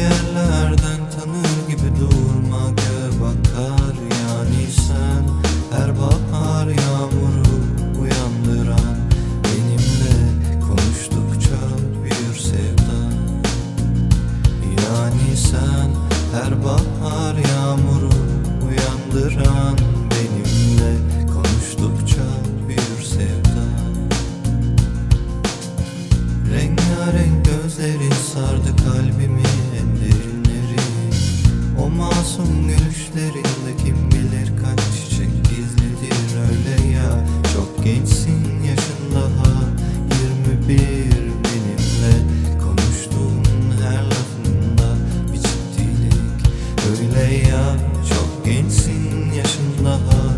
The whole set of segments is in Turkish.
yerlerden tanır gibi durma bakar yani sen. Her bahar yağmuru uyandıran benimle konuştukça bir sevda. Yani sen her bahar yağmuru gözlerinde kim bilir kaç çiçek gizlidir öyle ya. Çok gençsin yaşın daha 21 benimle. Konuştuğun her lafında bir ciddilik öyle ya. Çok gençsin yaşın daha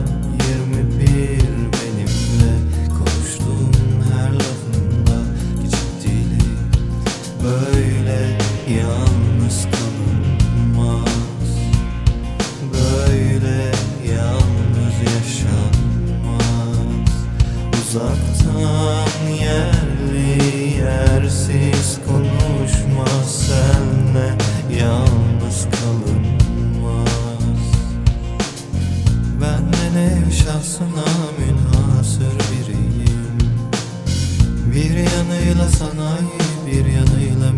21 benimle. Konuştuğun her lafında bir ciddilik böyle ya. Şahsına münhasır biriyim. Bir yanıyla sanayi bir yanıyla